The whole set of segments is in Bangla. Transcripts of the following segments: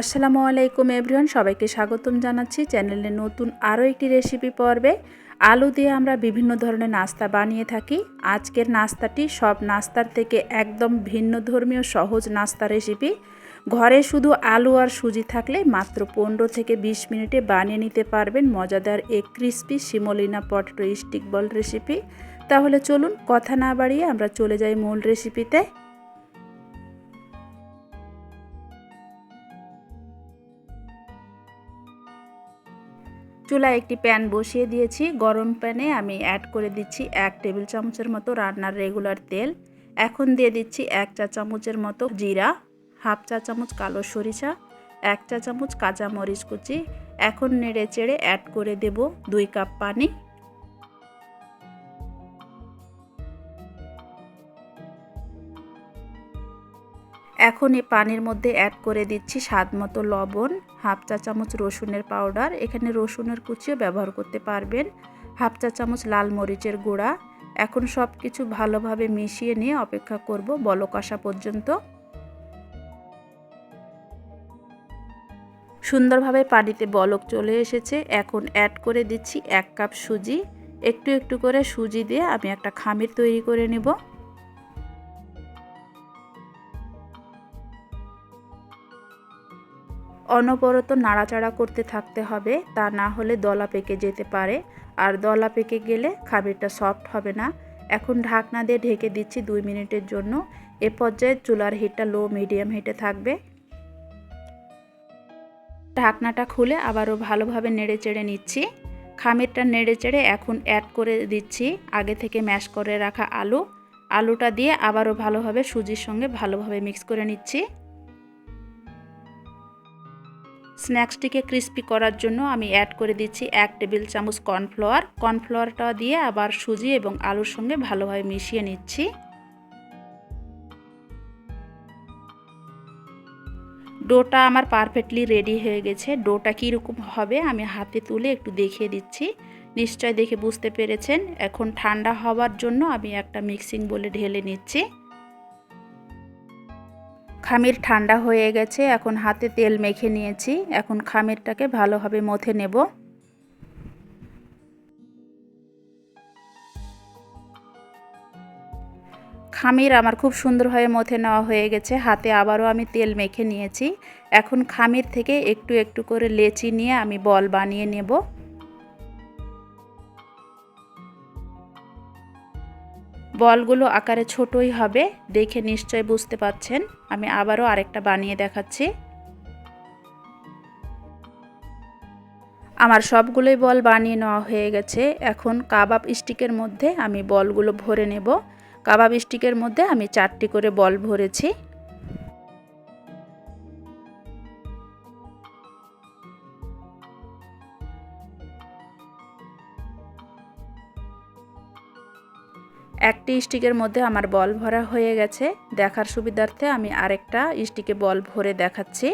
আসসালামু আলাইকুম এভরিওয়ান, সবাইকে স্বাগতম জানাচ্ছি চ্যানেলে নতুন আরও একটি রেসিপি পর্বে। আলু দিয়ে আমরা বিভিন্ন ধরনের নাস্তা বানিয়ে থাকি। আজকের নাস্তাটি সব নাস্তার থেকে একদম ভিন্ন ধর্মীয় সহজ নাস্তা রেসিপি। ঘরে শুধু আলু আর সুজি থাকলে মাত্র পনেরো থেকে বিশ মিনিটে বানিয়ে নিতে পারবেন মজাদার এক crispy semolina potato stick ball recipe. তাহলে চলুন কথা না বাড়িয়ে আমরা চলে যাই মূল রেসিপিতে। চুলায় একটি প্যান বসিয়ে দিয়েছি। গরম প্যানে আমি অ্যাড করে দিচ্ছি এক টেবিল চামচের মতো রান্নার রেগুলার তেল। এখন দিয়ে দিচ্ছি এক চা চামচের মতো জিরা, হাফ চা চামচ কালো সরিষা, এক চা চামচ কাঁচা মরিচ কুচি। এখন নেড়ে চেড়ে অ্যাড করে দেব দুই কাপ পানি। এখন এই পানির মধ্যে অ্যাড করে দিচ্ছি স্বাদ মতো লবণ, হাফ চা চামচ রসুনের পাউডার এখানে রসুনের কুচিও ব্যবহার করতে পারবেন, হাফ চা চামচ লাল মরিচের গুঁড়া। এখন সব কিছু ভালোভাবে মিশিয়ে নিয়ে অপেক্ষা করব বলক আসা পর্যন্ত। সুন্দরভাবে পানিতে বলক চলে এসেছে। এখন অ্যাড করে দিচ্ছি এক কাপ সুজি। একটু একটু করে সুজি দিয়ে আমি একটা খামির তৈরি করে নেব। অনবরত নাড়াচাড়া করতে থাকতে হবে, তা না হলে দলা পেকে যেতে পারে। আর দলা পেকে গেলে খাবারটা সফট হবে না। এখন ঢাকনা দিয়ে ঢেকে দিচ্ছি দুই মিনিটের জন্য। এ পর্যায়ে চুলার হিটটা লো মিডিয়াম হিটে থাকবে। ঢাকনাটা খুলে আবারও ভালোভাবে নেড়ে চেড়ে নিচ্ছি। খামিরটা নেড়ে চেড়ে এখন অ্যাড করে দিচ্ছি, আগে থেকে ম্যাশ করে রাখা আলু। আলুটা দিয়ে আবারও ভালোভাবে সুজির সঙ্গে ভালোভাবে মিক্স করে নিচ্ছি। স্ন্যাক্সটিকে ক্রিস্পি করার জন্য আমি অ্যাড করে দিচ্ছি এক টেবিল চামচ কর্নফ্লাওয়ার কর্নফ্লাওয়ারটা দিয়ে আবার সুজি এবং আলুর সঙ্গে ভালোভাবে মিশিয়ে নিচ্ছি। ডোটা আমার পারফেক্টলি রেডি হয়ে গেছে। ডোটা কীরকম হবে আমি হাতে তুলে একটু দেখিয়ে দিচ্ছি। নিশ্চয় দেখে বুঝতে পেরেছেন। এখন ঠান্ডা হওয়ার জন্য আমি একটা মিক্সিং বলে ঢেলে নিচ্ছি। খামির ঠান্ডা হয়ে গেছে, এখন হাতে তেল মেখে নিয়েছি। এখন খামিরটাকে ভালোভাবে মথে নেব। খামির আমার খুব সুন্দরভাবে মথে নেওয়া হয়ে গেছে, হাতে আবারও আমি তেল মেখে নিয়েছি। এখন খামির থেকে একটু একটু করে লেচি নিয়ে আমি বল বানিয়ে নেব। বলগুলো আকারে ছোটই হবে, দেখে নিশ্চয় বুঝতে পাচ্ছেন আমি আবারও আরেকটা বানিয়ে দেখাচ্ছি। আমার সবগুলোই বল বানিয়ে নেওয়া হয়ে গেছে। এখন কাবাব স্টিকের মধ্যে আমি বলগুলো ভরে নেব। কাবাব স্টিকের মধ্যে আমি চারটি করে বল ভরেছি। একটি স্টিকের মধ্যে আমার বল ভরা হয়ে গেছে। দেখার সুবিধার্থে আমি আরেকটা স্টিকে বল ভরে দেখাচ্ছি।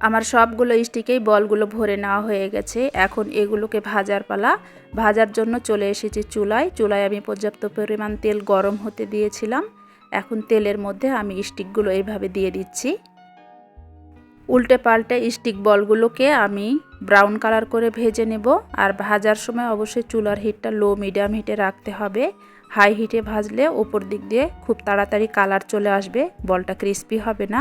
আমার সবগুলো স্টিকেই বলগুলো ভরে নেওয়া হয়ে গেছে। এখন এগুলোকে ভাজার পালা। ভাজার জন্য চলে এসেছি চুলায়। চুলায় আমি পর্যাপ্ত পরিমাণ তেল গরম হতে দিয়েছিলাম। এখন তেলের মধ্যে আমি স্টিকগুলো এইভাবে দিয়ে দিচ্ছি। উল্টে পাল্টে স্টিক বলগুলোকে আমি ব্রাউন কালার করে ভেজে নেব। আর ভাজার সময় অবশ্যই চুলার হিটটা লো মিডিয়াম হিটে রাখতে হবে। হাই হিটে ভাজলে ওপর দিক দিয়ে খুব তাড়াতাড়ি কালার চলে আসবে, বলটা ক্রিস্পি হবে না।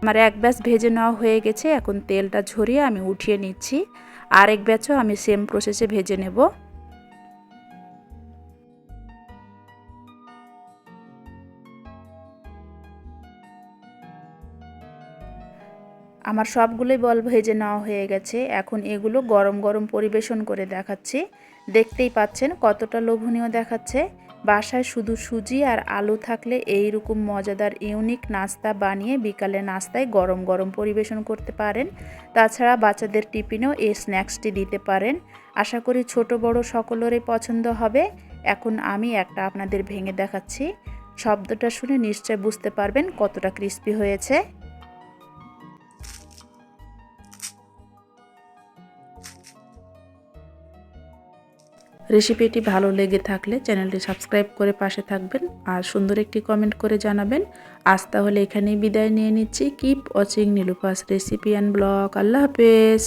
আমার এক ব্যাচ ভেজে নেওয়া হয়ে গেছে, এখন তেলটা ঝরিয়ে আমি উঠিয়ে নিচ্ছি। আরেক ব্যাচও আমি সেম প্রসেসে ভেজে নেব। আমার সবগুলোই বল ভেজে নেওয়া হয়ে গেছে। এখন এগুলো গরম গরম পরিবেশন করে দেখাচ্ছি। দেখতেই পাচ্ছেন কতটা লোভনীয় দেখাচ্ছে। বাসায় শুধু সুজি আর আলু থাকলে এই রকম মজাদার ইউনিক নাস্তা বানিয়ে বিকালে নাস্তায় গরম গরম পরিবেশন করতে পারেন। তাছাড়া বাচ্চাদের টিফিনেও এই স্ন্যাক্সটি দিতে পারেন। আশা করি ছোট বড় সকলেরই পছন্দ হবে। এখন আমি একটা আপনাদের ভেঙে দেখাচ্ছি। শব্দটা শুনে নিশ্চয় বুঝতে পারবেন কতটা ক্রিস্পি হয়েছে। রেসিপিটি ভালো লেগে থাকলে চ্যানেলটি সাবস্ক্রাইব করে পাশে থাকবেন আর সুন্দর একটি কমেন্ট করে জানাবেন। আজ তাহলে এখানেই বিদায় নিয়ে নিচ্ছি। কিপ ওয়াচিং নিলুপাস রেসিপি অ্যান্ড ব্লগ আল্লাহ হাফেজ।